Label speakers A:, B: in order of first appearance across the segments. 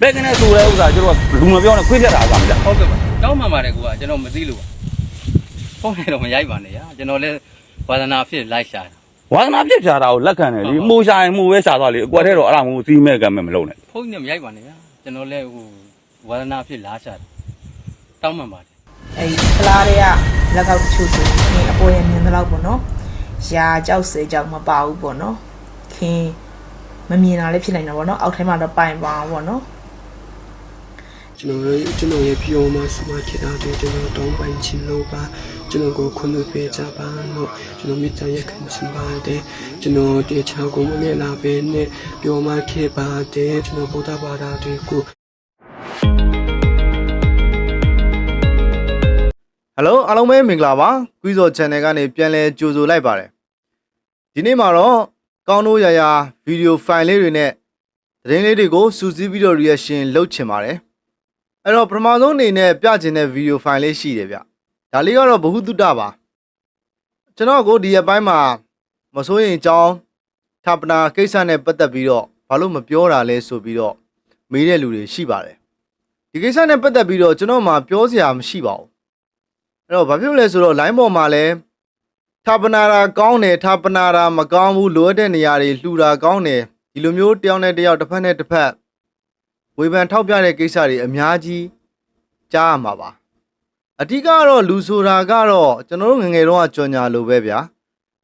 A: ဘယ်ကနေဆိုတဲ့ဥစ္စာကျွန်တော်လူမပြောနဲ့ခွေးပြတ်တာပါဗျာ
B: ဟုတ်ကဲ့ပါတောင်းမှန်ပါတယ်ကွာကျွန်တော်မသိလို့ပါဖုန်းနဲ့တော့မရိုက်ပါနဲ့ညာကျွန်တော်လည်းဝါသနာဖြစ်လိုက်ရှာတာ
A: ဝါသနာပြစ်ပြတာကိုလက်ခံတယ်လေမှုရှာရင်မှုပဲရှာသွားလေအကွက်ထဲတော့အဲ့ဒါမျိုးစီးမဲ့ကမ်းမဲ့မလုပ်နဲ့
B: ဖုန်းနဲ့မရိုက်ပါနဲ့ညာကျွန်တော်လည်းဟိုဝါသနာဖြစ်လာရှာတာတောင်းမှန်ပါတယ်
C: အဲဒီဖလားတွေကလက်ကောက်တချို့ဆိုရင်အပေါ်ရမြင်တဲ့လောက်ပေါ့နော်ရာကြောက်စေကြောက်မပါဘူးပေါ့နော်ခင်မမြင်တာလည်းဖြစ်နိုင်တာပေါ့နော်အောက်ထဲမှာတော့ပိုင်ပါအောင်ပေါ့နော်
D: ကျွန်တော်ရဲ့ကျွန်တော်ရဲ့ပြောမှစမခေတာတွေကျွန်တော်တောင်းပန်ချင်လို့ပါကျွန်တော်ကိုခွင့်ပြုပေးကြပါလို့ကျွန်တော်မြစ်တမ်းရက်ခံချင်ပါတယ်ကျွန်တော်တေချာကိုမနဲ့လာပဲနဲ့ပြောမှခေပါတယ်ကျွန်တော်ဗုဒ္ဓဘာသာတွေကို
E: ဟယ်လိုအားလုံးပဲမင်္ဂလာပါကွီဇော် channel ကနေပြန်လဲကြိုဆိုလိုက်ပါတယ်ဒီနေ့မှာတော့ကောင်းတို့ရရာဗီဒီယိုဖိုင်လေးတွေနဲ့သတင်းလေးတွေကိုစူးစီးပြီးတော့ reaction လုပ်ချင်ပါတယ် အဲ့တော့ပထမဆုံးအနေနဲ့ပြချင်တဲ့ဗီဒီယိုဖိုင်လေးရှိတယ်ဗျဒါလေးကတော့ဘ ഹു တုတပါကျွန်တော်ကိုဒီရက်ပိုင်းမှာမစိုးရင်အကြောင်းဌာပနာကိစ္စနဲ့ပတ်သက်ပြီးတော့ဘာလို့မပြောတာလဲဆိုပြီးတော့မေးတဲ့လူတွေရှိပါတယ်ဒီကိစ္စနဲ့ပတ်သက်ပြီးတော့ကျွန်တော်မှပြောစရာမရှိပါဘူးအဲ့တော့ဘာဖြစ်လို့လဲဆိုတော့ line ပေါ်မှာလဲထာပနာတာကောင်းတယ်ထာပနာတာမကောင်းဘူးလိုအပ်တဲ့နေရာတွေလှူတာကောင်းတယ်ဒီလိုမျိုးတယောက်နဲ့တယောက်တစ်ဖက်နဲ့တစ်ဖက် ဝေဖန်ထောက်ပြတဲ့ကိစ္စတွေအများကြီးကြားရမှာပါအဓိကကတော့လူဆိုတာကတော့ကျွန်တော်တို့ငယ်ငယ်တုန်းကကြော်ညာလိုပဲဗျာ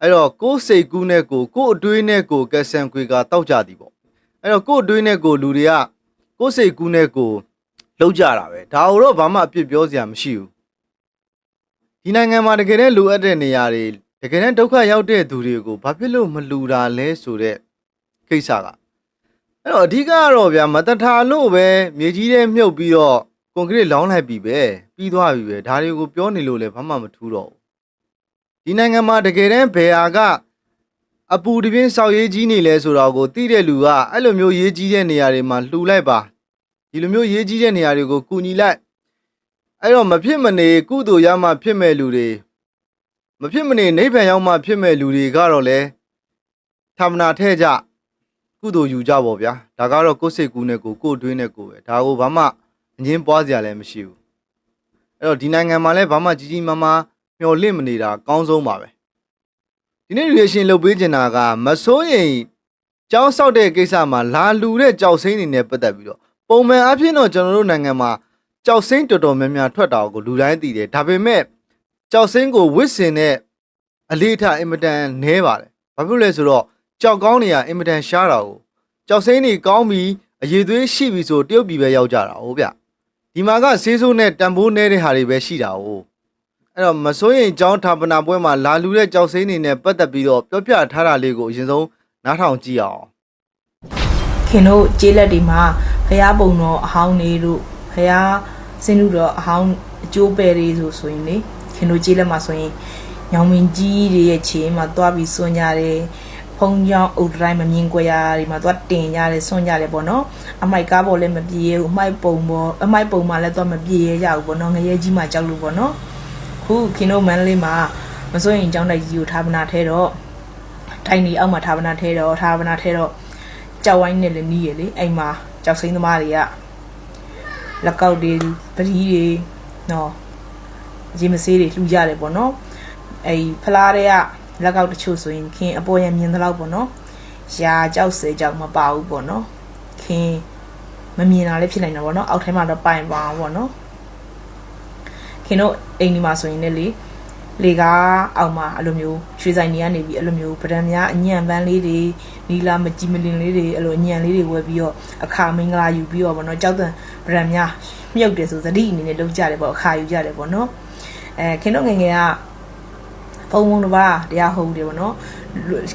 E: အဲ့တော့ကိုယ်စိတ်ကူးနဲ့ကိုယ်ကိုယ်အတွေးနဲ့ကိုယ်ကက်ဆန်ခွေကတောက်ကြသည်ပေါ့အဲ့တော့ကိုယ်အတွေးနဲ့ကိုယ်လူတွေကကိုယ်စိတ်ကူးနဲ့ကိုယ်လောက်ကြတာပဲဒါတော့ဘာမှအပြစ်ပြောစရာမရှိဘူးဒီနိုင်ငံမှာတကယ်တမ်းလိုအပ်တဲ့နေရာတွေတကယ်တမ်းဒုက္ခရောက်တဲ့သူတွေကိုဘာဖြစ်လို့မလူတာလဲဆိုတဲ့ကိစ္စက အဲ့တော့အဓိကကတော့ဗျာမတထာလို့ပဲမြေကြီးထဲမြုပ်ပြီးတော့ကွန်ကရစ်လောင်းလိုက်ပြီပဲပြီးသွားပြီပဲဒါတွေကိုပြောနေလို့လည်းဘာမှမထူးတော့ဘူးဒီနိုင်ငံမှာတကယ်တမ်းဘယ်ဟာကအပူတပြင်းစောက်ရေးကြီးနေလဲဆိုတော့ကိုသိတဲ့လူကအဲ့လိုမျိုးရေးကြီးတဲ့နေရာတွေမှာလှူလိုက်ပါဒီလိုမျိုးရေးကြီးတဲ့နေရာတွေကိုကူညီလိုက်အဲ့တော့မဖြစ်မနေကုသိုလ်ရမှဖြစ်မဲ့လူတွေမဖြစ်မနေနိဗ္ဗာန်ရောက်မှဖြစ်မဲ့လူတွေကတော့လေသမနာထဲကြ ကုသိုလ်ယူကြပါဗျာဒါကတော့ကိုယ်စိတ်ကူးနဲ့ကိုယ်ကိုယ်တွင်းနဲ့ကိုယ်ပဲဒါကိုဘာမှအငင်းပွားစရာလည်းမရှိဘူးအဲ့တော့ဒီနိုင်ငံမှာလည်းဘာမှကြီးကြီးမားမားမျှော်လင့်မနေတာအကောင်းဆုံးပါပဲဒီနေ့ reaction လုပ်ပေးချင်တာကမစိုးရင်ကြောင်းဆောက်တဲ့ကိစ္စမှာလာလူတဲ့ကြောက်စိမ့်နေနဲ့ပတ်သက်ပြီးတော့ပုံမှန်အဖြစ်တော့ကျွန်တော်တို့နိုင်ငံမှာကြောက်စိမ့်တော်တော်များများထွက်တာကိုလူတိုင်းသိတယ်ဒါပေမဲ့ကြောက်စိမ့်ကိုဝစ်စင်တဲ့အလေးထားအင်မတန်နဲပါတယ်ဘာဖြစ်လို့လဲဆိုတော့ ကြောက်ကောင်းနေရအင်မတန်ရှားတာကိုကြောက်စိမ့်တွေကောင်းပြီးအရေးသွေးရှိပြီဆိုတရုတ်ပြည်ပဲရောက်ကြတာဟုတ်ဗျဒီမှာကဆေးဆိုးနဲ့တန်ဖိုးနဲတဲ့ဟာတွေပဲရှိတာဟုတ်အဲ့တော့မစိုးရင်ကြောင်းဌာပနာပွဲမှာလာလူတဲ့ကြောက်စိမ့်တွေနဲ့ပတ်သက်ပြီးတော့ပြောပြထားတာလေးကိုအရင်ဆုံးနားထောင်ကြည့်အောင်
C: ခင်တို့ကျေးလက်တွေမှာဖះပုံတော်အဟောင်းနေတို့ဖះစင်းတို့တော်အဟောင်းအကျိုးပယ်တွေဆိုဆိုရင်လေခင်တို့ကျေးလက်မှာဆိုရင်ညောင်မင်းကြီးတွေရဲ့ခြေမှာတွားပြီးစွန့်ကြတယ် ဖုံကြောင်အုတ်တိုင်းမမြင်ကြရတွေမှာသွားတင်ကြတယ်စွန့်ကြတယ်ပေါ့နော်အမိုက်ကားပေါ်လည်းမပြေဘူးအမိုက်ပုံပေါ်အမိုက်ပုံမှာလည်းသွားမပြေရကြဘူးပေါ့နော်ငရဲကြီးမှကြောက်လို့ပေါ့နော်ခုခင်တို့မန္တလေးမှာမစိုးရင်ကျောင်းတိုက်ကြီးကိုထားပနာထဲတော့ထိုင်နေအောက်မှာထားပနာထဲတော့ထားပနာထဲတော့ကြောက်ဝိုင်းနဲ့လည်းနီးရလေအိမ်မှာကြောက်စိမ့်သမားတွေကလက်ကောက်တွေပတိတွေနော်ရေမဆေးတွေလှူကြတယ်ပေါ့နော်အဲ့ဖလားတွေက လက်ကောက်တချို့ဆိုရင်ခင်အပေါ်ရမြင်တဲ့လောက်ပေါ့နော်ရာကြောက်စေကြောက်မပါဘူးပေါ့နော်ခင်မမြင်တာလည်းဖြစ်နိုင်တာပေါ့နော်အောက်ထဲမှာတော့ပိုင်ပါအောင်ပေါ့နော်ခင်တို့အိမ်ဒီမှာဆိုရင်လည်းလေလေကားအောက်မှာအဲ့လိုမျိုးရွှေဆိုင်တွေကနေပြီးအဲ့လိုမျိုးဗဒံများအညံပန်းလေးတွေနီလာမကြည်မလင်လေးတွေအဲ့လိုအညံလေးတွေဝယ်ပြီးတော့အခါမင်္ဂလာယူပြီးတော့ဗောနော်ကြောက်တဲ့ဗဒံများမြုပ်တယ်ဆိုသတိအနေနဲ့လုပ်ကြတယ်ပေါ့အခါယူကြတယ်ပေါ့နော်အဲခင်တို့ငယ်ငယ်က ဖုံဖုံတစ်ပါးတရားဟုတ်တယ်ပေါ့နော်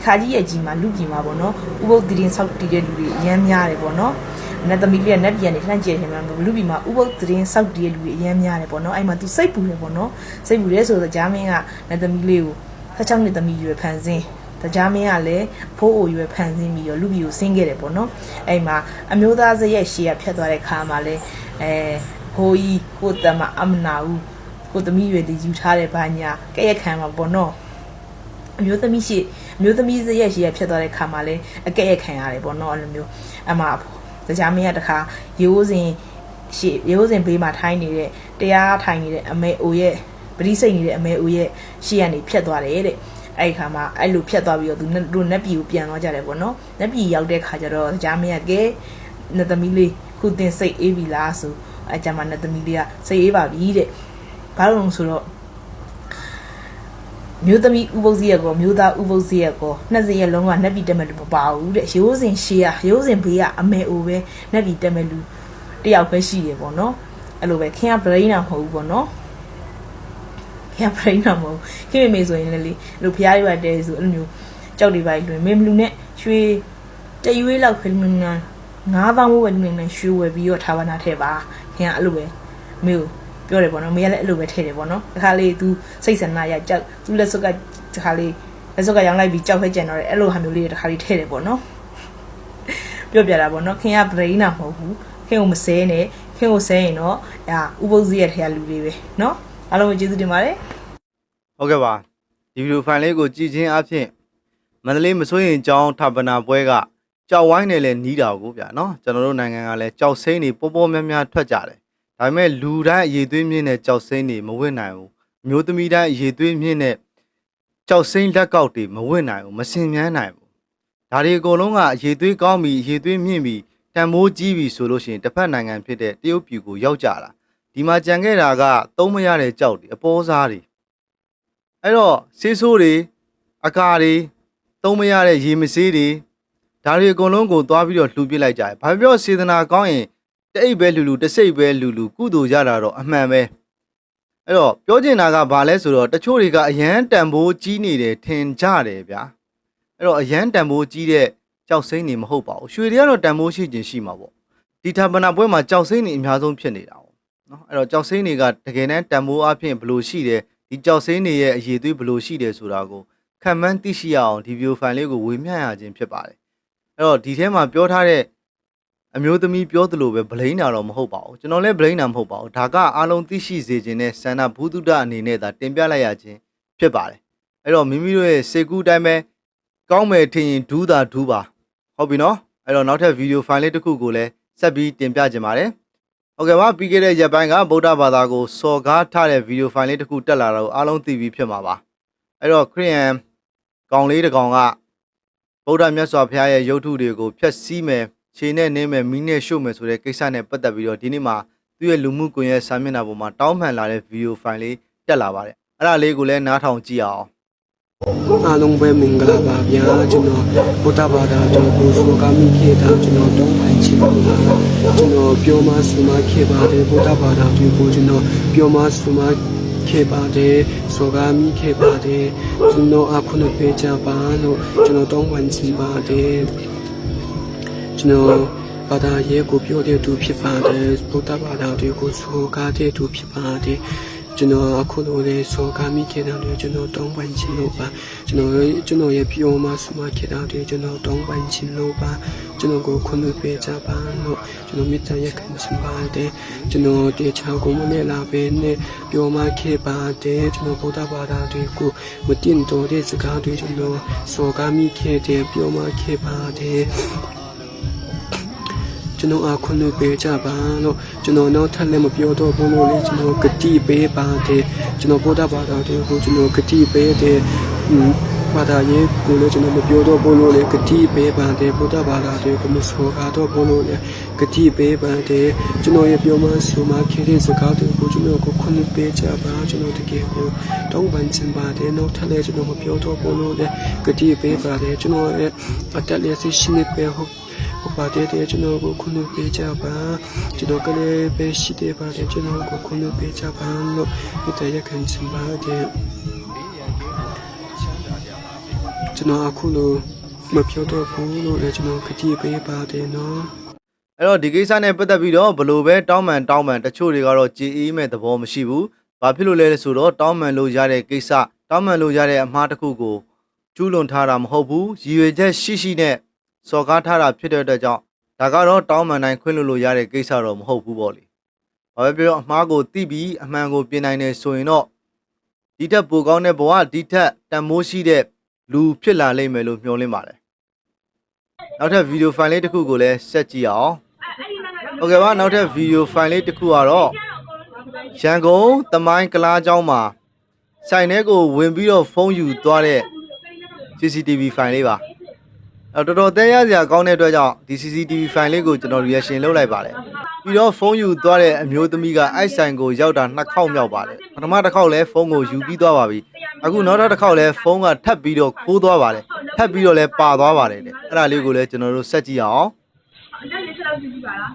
C: ခါကြီးရဲ့ကြီးမှာလူကြီးမှာပေါ့နော်ဥပုပ်တည်ရင်ဆောက်တည်တဲ့လူတွေအများများတယ်ပေါ့နော်နတ်သမီးလေးကနတ်ပြန်နေလှမ်းကြည့်နေမှာလူပြီးမှာဥပုပ်သတင်းစောက်တည်တဲ့လူတွေအများများတယ်ပေါ့နော်အဲ့မှာ तू စိတ်ပူတယ်ပေါ့နော်စိတ်ပူတယ်ဆိုတော့ဂျာမင်းကနတ်သမီးလေးကို16နှစ်သမီးရွယ်ဖန်ဆင်းတကြားမင်းကလည်းဖိုးအိုရွယ်ဖန်ဆင်းပြီးတော့လူပြီးကိုဆင်းခဲ့တယ်ပေါ့နော်အဲ့မှာအမျိုးသားစရက်ရှေ့ကဖြတ်သွားတဲ့ခါမှာလဲအဲဟိုကြီးကိုတမအမနာဦး ကိုသမီးရွယ်လေးယူထားတဲ့ဘာညာကဲ့ရခံမှာပေါ့နော်အမျိုးသမီးရှိအမျိုးသမီးစရက်ရှိရဖြစ်သွားတဲ့ခါမှာလဲအကဲ့ရခံရတယ်ပေါ့နော်အဲ့လိုမျိုးအမှသကြားမင်းကတခါရိုးစင်ရှေ့ရိုးစင်ဘေးမှာထိုင်းနေတဲ့တရားထိုင်နေတဲ့အမေအိုရဲ့ပရိစိတ်နေတဲ့အမေအိုရဲ့ရှေ့ကနေဖြတ်သွားတယ်တဲ့အဲ့ဒီခါမှာအဲ့လိုဖြတ်သွားပြီးတော့သူတို့နက်ပြည်ကိုပြန်သွားကြတယ်ပေါ့နော်နက်ပြည်ရောက်တဲ့ခါကျတော့ကြားမင်းကကဲနတ်သမီးလေးခုတင်စိတ်အေးပြီလားဆိုအဲ့ကြမှာနတ်သမီးလေးကစိတ်အေးပါပြီတဲ့ ဘာလို့လဲဆိုတော့မျိုးသမီးဥပုပ်စီရကောမျိုးသားဥပုပ်စီရကောနှစ်စီရလုံးကနှက်ပြီးတက်မဲ့လူမပါဘူးတဲ့ရိုးစင်ရှေးကရိုးစင်ဘေးကအမေအိုပဲနှက်ပြီးတက်မဲ့လူတယောက်ပဲရှိတယ်ပေါ့နော်အဲ့လိုပဲခင်ဗျ brain နာမဟုတ်ဘူးပေါ့နော်ခင်ဗျ brain နာမဟုတ်ခင်မေမေဆိုရင်လည်းလေအဲ့လိုဖျားရွက်တဲဆိုအဲ့လိုမျိုးကြောက်တွေပါလွင်မေမလူနဲ့ရွှေတရွေးလောက်ဖိလမနာ9000ဝယ်လူနဲ့ရွှေဝယ်ပြီးတော့ထားပါနာထဲပါခင်ဗျအဲ့လိုပဲမျိုး ပြောတယ်ပေါ့နော်မေကလည်းအဲ့လိုပဲထည့်တယ်ပေါ့နော်တခါလေ तू စိတ်ဆန္ဒရကြောက် तू လက်စွပ်ကတခါလေလက်စွပ်ကရောင်းလိုက်ပြီးကြောက်ဖဲကျန်တော့တယ်အဲ့လိုဟာမျိုးလေးတွေတခါလေးထည့်တယ်ပေါ့နော်ပြောပြတာပေါ့နော်ခင်က brain နာမဟုတ်ဘူးခင်ကိုမစဲနဲ့ခင်ကိုစဲရင်တော့အာဥပုပ်စီရဲ့ထဲကလူတွေပဲနော်အားလုံးကိုကျေးဇူးတင်ပါတယ်
E: ဟုတ်ကဲ့ပါဒီဗီဒီယိုဖိုင်လေးကိုကြည့်ချင်းအဖြစ်မန္တလေးမစိုးရင်ကျောင်းဌာပနာပွဲကကြောက်ဝိုင်းနဲ့လည်းနီးတာကိုဗျာနော်ကျွန်တော်တို့နိုင်ငံကလည်းကြောက်စိမ့်တွေပေါ်ပေါ်များများထွက်ကြတယ် ဒါပေမဲ့လူတိုင်းအရေးသွေးမြင့်တဲ့ကြောက်စိမ့်တွေမဝင့်နိုင်ဘူးအမျိုးသမီးတိုင်းအရေးသွေးမြင့်တဲ့ကြောက်စိမ့်လက်ကောက်တွေမဝင့်နိုင်ဘူးမစင်မြန်းနိုင်ဘူးဒါတွေအကုန်လုံးကအရေးသွေးကောင်းပြီအရေးသွေးမြင့်ပြီတန်မိုးကြီးပြီဆိုလို့ရှိရင်တစ်ဖက်နိုင်ငံဖြစ်တဲ့တရုတ်ပြည်ကိုရောက်ကြတာဒီမှာကြံခဲ့တာကသုံးမရတဲ့ကြောက်တွေအပေါ်စားတွေအဲ့တော့ဆေးဆိုးတွေအကာတွေသုံးမရတဲ့ရေမဆေးတွေဒါတွေအကုန်လုံးကိုသွားပြီးတော့လှူပစ်လိုက်ကြတယ်။ဘာပြောစေတနာကောင်းရင် တအိတ်ပဲလှူလှူတစ်စိတ်ပဲလှူလှူကုသိုလ်ရတာတော့အမှန်ပဲ။အဲ့တော့ပြောချင်တာကဘာလဲဆိုတော့တချို့တွေကအရန်တန်ဖိုးကြီးနေတယ်ထင်ကြတယ်ဗျာ။အဲ့တော့အရန်တန်ဖိုးကြီးတဲ့ကြောက်စိမ့်နေမဟုတ်ပါဘူး။ရွှေတွေကတော့တန်ဖိုးရှိခြင်းရှိမှာပေါ့။ဒီဌာပနာပွဲမှာကြောက်စိမ့်နေအများဆုံးဖြစ်နေတာပေါ့။နော်အဲ့တော့ကြောက်စိမ့်တွေကတကယ်တမ်းတန်ဖိုးအဖြစ်ဘယ်လိုရှိတယ်ဒီကြောက်စင်းတွေရဲ့အရေးသွေးဘယ်လိုရှိတယ်ဆိုတာကိုခံမှန်းသိရှိရအောင်ဒီဗီဒီယိုဖိုင်လေးကိုဝေမျှရခြင်းဖြစ်ပါတယ်အဲ့တော့ဒီထဲမှာပြောထားတဲ့ အမျိုးသမီးပြောသလိုပဲဗလိန်တာတော့မဟုတ်ပါဘူးကျွန်တော်လည်းဗလိန်တာမဟုတ်ပါဘူးဒါကအားလုံးသိရှိစေခြင်းနဲ့ဆန္ဒဘုဒ္ဓအနေနဲ့သာတင်ပြလိုက်ရခြင်းဖြစ်ပါတယ်အဲ့တော့မိမိတို့ရဲ့စေကူအတိုင်းပဲကောင်းမယ်ထင်ရင်ဒူးတာဒူးပါဟုတ်ပြီနော်အဲ့တော့နောက်ထပ်ဗီဒီယိုဖိုင်လေးတစ်ခုကိုလည်းဆက်ပြီးတင်ပြခြင်းပါတယ်ဟုတ်ကဲ့ပါပြီးခဲ့တဲ့ရက်ပိုင်းကဗုဒ္ဓဘာသာကိုစော်ကားထားတဲ့ဗီဒီယိုဖိုင်လေးတစ်ခုတက်လာတာကိုအားလုံးသိပြီးဖြစ်မှာပါအဲ့တော့ခရိယန်ကောင်လေးတစ်ကောင်ကဗုဒ္ဓမြတ်စွာဘုရားရဲ့ရုပ်ထုတွေကိုဖျက်ဆီးမယ် ခြေနဲ့နင်းမယ်မီးနဲ့ရှို့မယ်ဆိုတဲ့ကိစ္စနဲ့ပတ်သက်ပြီးတော့ဒီနေ့မှာသူ့ရဲ့လူမှုကွန်ရက်စာမျက်နှာပေါ်မှာတောင်းပန်လာတဲ့ဗီဒီယိုဖိုင်လေးတက်လာပါတယ်အဲ့ဒါလေးကိုလည်းနားထောင်ကြည့်အောင်
D: အားလုံးပဲမင်္ဂလာပါဗျာကျွန်တော်ဘုဒ္ဓဘာသာတော်ကိုဆိုကာမိခေတာကျွန်တော်တောင်းပန်ချင်ပါကျွန်တော်ပြောမဆူမခေပါတယ်ဘုဒ္ဓဘာသာတွေကိုကျွန်တော်ပြောမဆူမခေပါတယ်ဆိုကာမိခေပါတယ်ကျွန်တော်အခုနပေးကြပါလို့ကျွန်တော်တောင်းပန်ချင်ပါတယ် ကျွန်တော်ဘာသာရေးကိုပြောတဲ့သူဖြစ်ပါတယ်ဘုဒ္ဓဘာသာတွေကိုဆိုကားတဲ့သူဖြစ်ပါတယ်ကျွန်တော်အခုလိုလေစောကာမိခေတာတွေကျွန်တော်တောင်းပန်ခြင်းလို့ပါကျွန်တော်ကျွန်တော်ရဲ့ပြောမဆူမခေတာတွေကျွန်တော်တောင်းပန်ခြင်းလို့ပါကျွန်တော်ကိုခွင့်ပြုပေးကြပါလို့ကျွန်တော်မေတ္တာရက်ခံချင်ပါတယ်ကျွန်တော်တေချာကိုမနဲ့လာပဲနဲ့ပြောမခေပါတယ်ကျွန်တော်ဗုဒ္ဓဘာသာတွေကိုမတင်တော်တဲ့စကားတွေကျွန်တော်စောကာမိခေတဲ့ပြောမခေပါတယ် ကျွန်တော်အခုလို့ပေးကြပါလို့ကျွန်တော်နောက်ထပ်လည်းမပြောတော့ဘူးလို့လေကျွန်တော်ဂတိပေးပါတယ်ကျွန်တော်ဗုဒ္ဓဘာသာတွေကိုကျွန်တော်ဂတိပေးတယ်ဟွန်းဘာသာရေးကိုလည်းကျွန်တော်မပြောတော့ဘူးလို့လေဂတိပေးပါတယ်ဗုဒ္ဓဘာသာတွေကိုမဆိုကားတော့ဘူးလို့လေဂတိပေးပါတယ်ကျွန်တော်ရဲ့ပြောမှဆိုမှခေတဲ့စကားတွေကိုကျွန်တော်ကိုခွင့်ပေးကြပါကျွန်တော်တကယ်ကိုတောင်းပန်ချင်ပါတယ်နောက်ထပ်လည်းကျွန်တော်မပြောတော့ဘူးလို့လေဂတိပေးပါတယ်ကျွန်တော်ရဲ့အတက်လက်ရှိရှိနေပဲဟုတ်ဟို ပါတယ်တဲ့ကျွန်တော်ကိုခွင့်ပြုပေးကြပါကျွန်တော်ကလည်းပဲရှိတယ်ပါတယ်ကျွန်တော်ကိုခွင့်ပြုပေးကြပါလို့ဒီတရားခံချင်ပါတယ်ကျွန်တော်အခုလိုမပြောတော့ဘူးလို့လည်းကျွန်တော်ကတိပေးပါတယ်နော်
E: အဲ့တော့ဒီကိစ္စနဲ့ပတ်သက်ပြီးတော့ဘလို့ပဲတောင်းပန်တောင်းပန်တချို့တွေကတော့ကြည်အေးမဲ့သဘောမရှိဘူး။ဘာဖြစ်လို့လဲဆိုတော့တောင်းပန်လို့ရတဲ့ကိစ္စတောင်းပန်လို့ရတဲ့အမှားတစ်ခုကိုကျူးလွန်ထားတာမဟုတ်ဘူး။ရည်ရွယ်ချက်ရှိရှိနဲ့ စော်ကားထားတာဖြစ်တဲ့အတွက်ကြောင့်ဒါကတော့တောင်းပန်တိုင်းခွင့်လွှတ်လို့ရတဲ့ကိစ္စတော့မဟုတ်ဘူးပေါ့လေ။ဘာပဲပြောအမှားကိုသိပြီးအမှန်ကိုပြင်နိုင်တယ်ဆိုရင်တော့ဒီထက်ပိုကောင်းတဲ့ဘဝဒီထက်တန်မိုးရှိတဲ့လူဖြစ်လာလိမ့်မယ်လို့မျှော်လင့်ပါတယ်။နောက်ထပ်ဗီဒီယိုဖိုင်လေးတစ်ခုကိုလည်းဆက်ကြည့်အောင်။ဟုတ်ကဲ့ပါနောက်ထပ်ဗီဒီယိုဖိုင်လေးတစ်ခုကတော့ရန်ကုန်သမိုင်းကလားကျောင်းမှာဆိုင်ထဲကိုဝင်ပြီးတော့ဖုန်းယူသွားတဲ့ CCTV ဖိုင်လေးပါ။ အဲတော်တော်တဲရစရာကောင်းတဲ့အတွက်ကြောင့်ဒီ CCTV ဖိုင်လေးကိုကျွန်တော် reaction လုပ်လိုက်ပါတယ်ပြီးတော့ဖုန်းယူသွားတဲ့အမျိုးသမီးကအိုက်ဆိုင်ကိုရောက်တာနှစ်ခေါက်မြောက်ပါတယ်ပထမတစ်ခေါက်လဲဖုန်းကိုယူပြီးသွားပါပြီအခုနောက်တစ်ခေါက်လဲဖုန်းကထပ်ပြီးတော့ခိုးသွားပါတယ်ထပ်ပြီးတော့လဲပါသွားပါတယ်တဲ့အဲ့ဒါလေးကိုလည်းကျွန်တော်တို့ဆက်ကြည့်အောင်
F: အဲ့ဒီလောက်ကြည့်ပါလား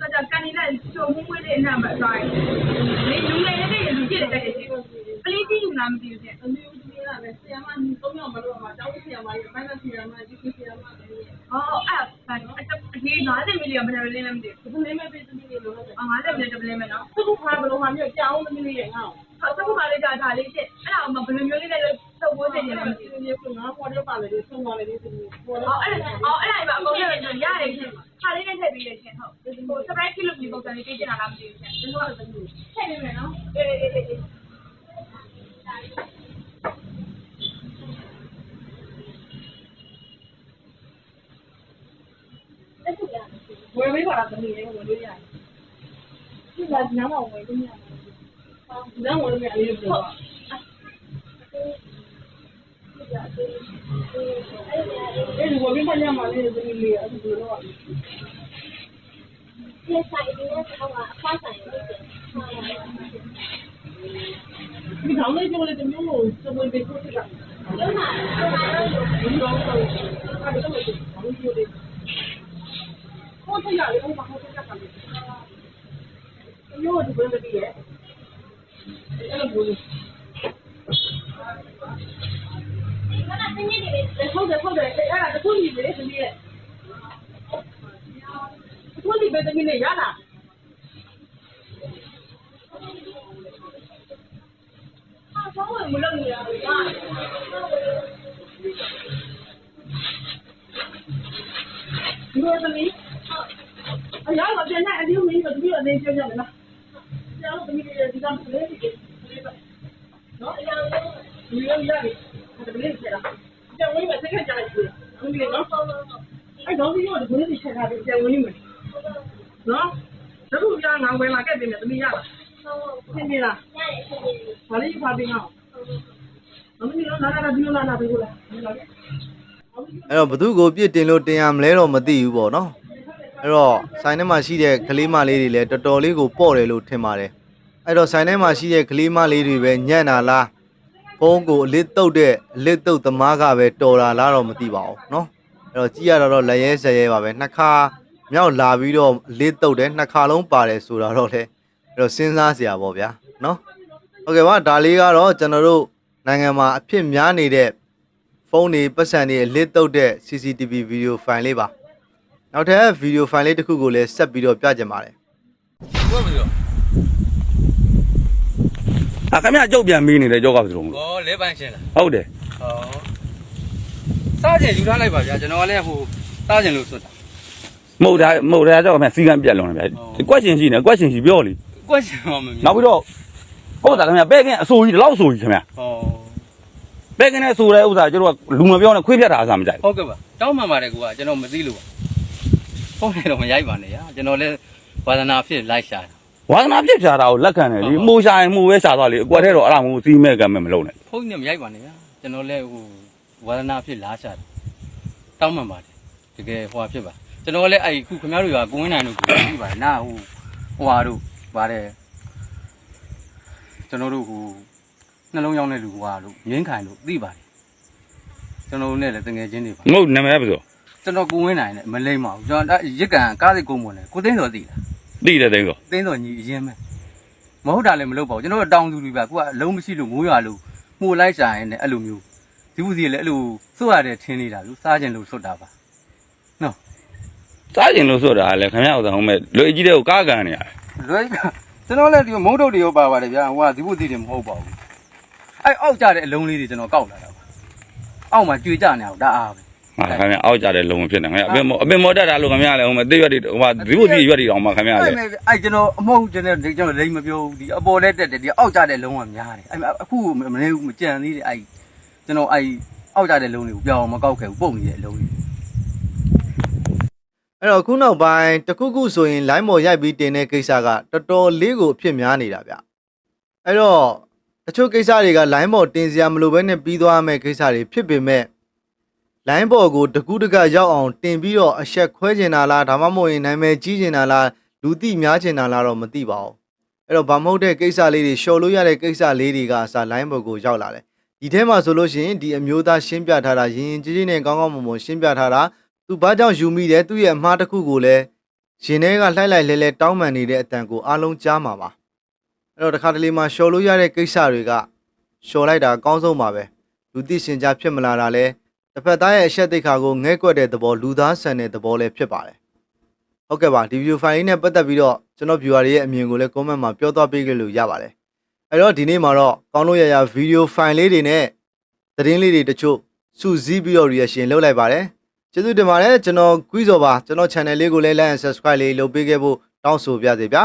F: စကြကန်နေတဲ့ချုံမွေးမွေးလေးအနံ့ပဲသွားတယ်ဒီလူငယ်လေးတွေလူကြည့်တဲ့တက်ကြည့်ပလေးကြည့်ယူလားမသိဘူးတဲ့
G: အမျိုးကြီးရမယ်ဆရာမကြီးသုံးယောက်မလို့မှာတောင်းဆရာမကြီးမိုင်းမဆရာမကြီးဆရာမကြီး
F: ဟောအဲ့ဒါဒီ90 မီလီယံဘယ်လိုလဲမသိဘူး
G: ဒီနေ့မဲ့ပြည်သူတွေလို့ဟုတ်
F: အ90မီလီယံတပလင်းမယ်နော်
G: သူကဘာဘလို့ဟာမျိုးကြောင်းသမီးလေးရဲ့ငါ့
F: ဟောသူ့မှာလေးဒါဒါလေးချက်အဲ့ဒါမှဘယ်လိုမျိုးလေးလဲတော့ဝိုးနေတယ်မသိ
G: ကိုဒီနေ့ကငါပေါ်တော့ပါလေဆုံးသွားလေဒီလိုပေါ်
F: ဘူးဟောအဲ့ဒါဟောအဲ့ဒါမှအကုန်လုံးရတယ်ချက်ခါလေးနဲ့ထည့်ပေးတယ်ချက်ဟုတ်ဟို surprise ဖြစ်လို့ဒီပုံစံလေးပေးချင်တာလားမသိဘူးချက်ဒီလိုထည့်ပေးမယ်နော်အေးအေးအေး
G: ဝ ယ်ပေးပါလားသမီးလေးဝယ်လို့ရတယ်ဒီကနားမဝယ်လို့ရတယ်နားဝယ်လို့ရတယ်ပြောပါအဲ့ဒီဝယ်ပေးပါညမှာလေးသမီးလေးအဲ့ဒီလိုတော့
H: လက်ဆိုင်ဒီနဲ့တော့အဖဆိုင်လို့
G: ဒီကောင်လေးပြောလေတမျိုးကိုစပွေးပေးဖို့တ
H: 我在
G: 家里，我把我在家里放着。我就不用，那个不。那个，好的好的，哎，俺那
F: 的是你。你那压了。啊，
G: 怎么不冷呢？啊，你说是你。 မင်းကသမီးအနေပြောကြမလားဆရာတို့သမီးလေးဒီကံလေးဒီနော်အရာဒီလိုရတယ်ဒါလေးဆရာကျန်ဝင်းမဆက်ခကြလိုက်ပြီသမီးလေးနော်အဲ့တော့ဒီတော့ဒီလိုချက်ထားပြီးကျန်ဝင်းမယ်နော်ဒါတို့ပြငါဝယ်လာခဲ့ပြီသမီးရလားသင်ပြီလား
H: ရတယ်ဖြစ်နေတယ်
G: ဘာလေးဖာပြီးငါသမီးတော့နာနာဒီလိုလာလာပြီးလား
E: အဲ့တော့ဘသူကိုပြစ်တင်လို့တင်ရမလဲတော့မသိဘူးပေါ့နော် အဲ့တော့ဆိုင်ထဲမှာရှိတဲ့ကလေးမလေးတွေလည်းတော်တော်လေးကိုပေါ့တယ်လို့ထင်ပါတယ်အဲ့တော့ဆိုင်ထဲမှာရှိတဲ့ကလေးမလေးတွေပဲညံ့တာလားဖုန်းကိုအလစ်တုတ်တဲ့အလစ်တုတ်သမားကပဲတော်တာလားတော့မသိပါဘူးနော်အဲ့တော့ကြည့်ရတော့လက်ရဲဆက်ရဲပါပဲနှစ်ခါမြောက်လာပြီးတော့အလစ်တုတ်တယ်နှစ်ခါလုံးပါတယ်ဆိုတာတော့လေအဲ့တော့စဉ်းစားစရာပေါ့ဗျာနော်ဟုတ်ကဲ့ပါဒါလေးကတော့ကျွန်တော်တို့နိုင်ငံမှာအဖြစ်များနေတဲ့ဖုန်းတွေပတ်စံတွေအလစ်တုတ်တဲ့ CCTV ဗီဒီယိုဖိုင်လေးပါ နောက်ထပ်ဗီဒီယိုဖိုင်လေးတစ်ခုကိုလည်းဆက်ပြီးတော့ပြကြပါတယ်
B: ဟုတ်ပြီတော့
A: အာခင်ဗျာကြုတ်ပြန်မေးနေတယ်ကြောက်ကဘယ်လိုမလဲ
B: ဩလဲပန်းရှင်းလား
A: ဟုတ်တယ်
B: ဟောစားကျင်ယူထားလိုက်ပါဗျာကျွန်တော်ကလည်းဟိုစားကျင်လို့စွတ်တာ
A: မဟုတ်တာမဟုတ်တာကြောက်ကခင်ဗျာစီကံပြက်လုံးတယ်ဗျာ
B: ဟုတ်
A: ကွက်ရှင်ရှိနေကွက်ရှင်ရှိပြောလေ
B: ကွက်ရှင်တော့မမြင်
A: နောက်ပြီးတော့ဟုတ်တာခင်ဗျာပဲကင်းအစိုးကြီးဒီလောက်အစိုးကြီးခင်ဗျာ
B: ဟော
A: ပဲကင်းနဲ့ဆိုတဲ့ဥစ္စာကျတို့ကလူမပြောနဲ့ခွေးပြတ်တာအစားမကြိုက်
B: ဟုတ်ကဲ့ပါတောင်းမှန်ပါတယ်ကွာကျွန်တော်မသိလို့ပါ ဖုန်းနဲ့တော့မရိုက်ပါနဲ့ညာကျွန်တော်လည်းဝါသနာဖြစ်လိုက်ရှာတာ
A: ဝါသနာပြက်ချတာကိုလက်ခံတယ်လေမှုရှာရင်မှုပဲရှာသွားလေအကွက်ထဲတော့အဲ့ဒါမျိုးစီးမဲ့ကမ်းမဲ့မလုပ်နဲ့
B: ဖုန်းနဲ့မရိုက်ပါနဲ့ညာကျွန်တော်လည်းဟိုဝါသနာဖြစ်လာရှာတာတောင်းမှန်ပါတယ်တကယ်ဟိုဟာဖြစ်ပါကျွန်တော်လည်းအဲ့ခုခင်ဗျားတို့ကကိုဝင်းနိုင်တို့ကိုကြည့်ပါတယ်နာဟိုဟိုဟာတို့ပါတယ်ကျွန်တော်တို့ဟိုနှလုံးရောက်တဲ့လူဟိုဟာတို့ငင်းခိုင်တို့သိပါတယ်ကျွန်တော်တို့နဲ့လည်းတငယ်ချင်းတွေပါ
A: ငုတ်နာမည်ပဲဆို
B: ကျွန်တော်ကိုဝင်းနိုင်နဲ့မလိမ့်ပါဘူးကျွန်တော်ရစ်ကန်ကားစိတ်ကုန်းမွန်တယ်ကိုသိန်းတော်သိလား
A: တိတယ်သိန်းဆို
B: သိန်းတော်ညီအရင်ပဲမဟုတ်တာလည်းမလုပ်ပါဘူးကျွန်တော်တို့တောင်းသူတွေပါကိုကအလုံးမရှိလို့ငိုးရလို့မှုလိုက်စားရင်လည်းအဲ့လိုမျိုးဒီဘူးစီလည်းအဲ့လိုစွတ်ရတယ်ထင်းနေတာလူစားခြင်းလို့ဆွတ်တာပါ
A: စားကျင်လို့ဆိုတာလေခင်ဗျာဥစ္စာဟုတ်မဲ့လွေကြီးတဲ့ကိုကားကန်နေရတယ်
B: လွယ်ကျွန်တော်လည်းဒီမုံတုတ်တွေရောပါပါတယ်ဗျာဟိုကဒီဘူးစီတွေမဟုတ်ပါဘူးအဲ့အောက်ကြတဲ့အလုံးလေးတွေကျွန်တော်ကောက်လာတာပါအောက်မှာကြွေကြနေအောင်ဒါအားပဲ
A: ဟာခင်ဗျာအောက်ကြတဲ့လုံမဖြစ်နေခင်ဗျာအပင်မောအပင်မောတက်တာလို့ခင်ဗျာလည်းဟုတ်မဲ့တိရွက်တွေဟိုမှာဒီဘုစီရွက်တွေတောင်မှခင်ဗျာလေ
B: အဲ့မဲ့အဲ့ကျွန်တော်အမဟုတ်ကျွန်တော်ဒီကျွန်တော်လိမ့်မပြောဘူးဒီအပေါ်လက်တက်တယ်ဒီအောက်ကြတဲ့လုံးကများတယ်အဲ့အခုမနေဘူးမကြံသေးတယ်အဲ့ကျွန်တော်အဲ့အောက်ကြတဲ့လုံးတွေကိုပြောင်းမကောက်ခဲ့ဘူးပုံနေတဲ့အလုံးတွေ
E: အဲ့တော့ခုနောက်ပိုင်းတစ်ခုခုဆိုရင် line ပေါ်ရိုက်ပြီးတင်တဲ့ကိစ္စကတော်တော်လေးကိုအဖြစ်များနေတာဗျအဲ့တော့တချို့ကိစ္စတွေက line ပေါ်တင်စရာမလိုဘဲနဲ့ပြီးသွားမယ့်ကိစ္စတွေဖြစ်ပေမဲ့ line ပေါ်ကိုတကူးတကရောက်အောင်တင်ပြီးတော့အဆက်ခွဲကျင်တာလားဒါမှမဟုတ်ရင်နာမည်ကြီးကျင်တာလားလူသိများကျင်တာလားတော့မသိပါဘူးအဲ့တော့ဘာမဟုတ်တဲ့ကိစ္စလေးတွေရှော်လို့ရတဲ့ကိစ္စလေးတွေကအစား line ပေါ်ကိုရောက်လာတယ်ဒီထဲမှာဆိုလို့ရှိရင်ဒီအမျိုးသားရှင်းပြထားတာရင်ရင်ကြီးကြီးနဲ့ကောင်းကောင်းမွန်မွန်ရှင်းပြထားတာသူဘာကြောင့်ယူမိတယ်သူ့ရဲ့အမှားတစ်ခုကိုလည်းရှင်ထဲကလှိုက်လိုက်လဲလဲတောင်းပန်နေတဲ့အတန်ကိုအားလုံးကြားမှာပါအဲ့တော့တခါတလေမှာရှော်လို့ရတဲ့ကိစ္စတွေကရှော်လိုက်တာအကောင်းဆုံးပါပဲလူသိရှင်ကြားဖြစ်မလာတာလဲ တစ်ဖက်သားရဲ့အဆက်တိတ်ခါကိုငဲ့ကွက်တဲ့သဘောလူသားဆန်တဲ့သဘောလည်းဖြစ်ပါတယ်ဟုတ်ကဲ့ပါဒီဗီဒီယိုဖိုင်လေးနဲ့ပတ်သက်ပြီးတော့ကျွန်တော် viewer တွေရဲ့အမြင်ကိုလည်း comment မှာပြောသွားပေးကြလို့ရပါတယ်အဲ့တော့ဒီနေ့မှာတော့ကောင်းလို့ရရဗီဒီယိုဖိုင်လေးတွေနဲ့သတင်းလေးတွေတချို့စုစည်းပြီးတော့ reaction လုပ်လိုက်ပါတယ်ကျေးဇူးတင်ပါတယ်ကျွန်တော်ကွီးစော်ပါကျွန်တော် channel လေးကိုလည်း like and subscribe လေးလုပ်ပေးခဲ့ဖို့တောင်းဆိုပါရစေဗျာ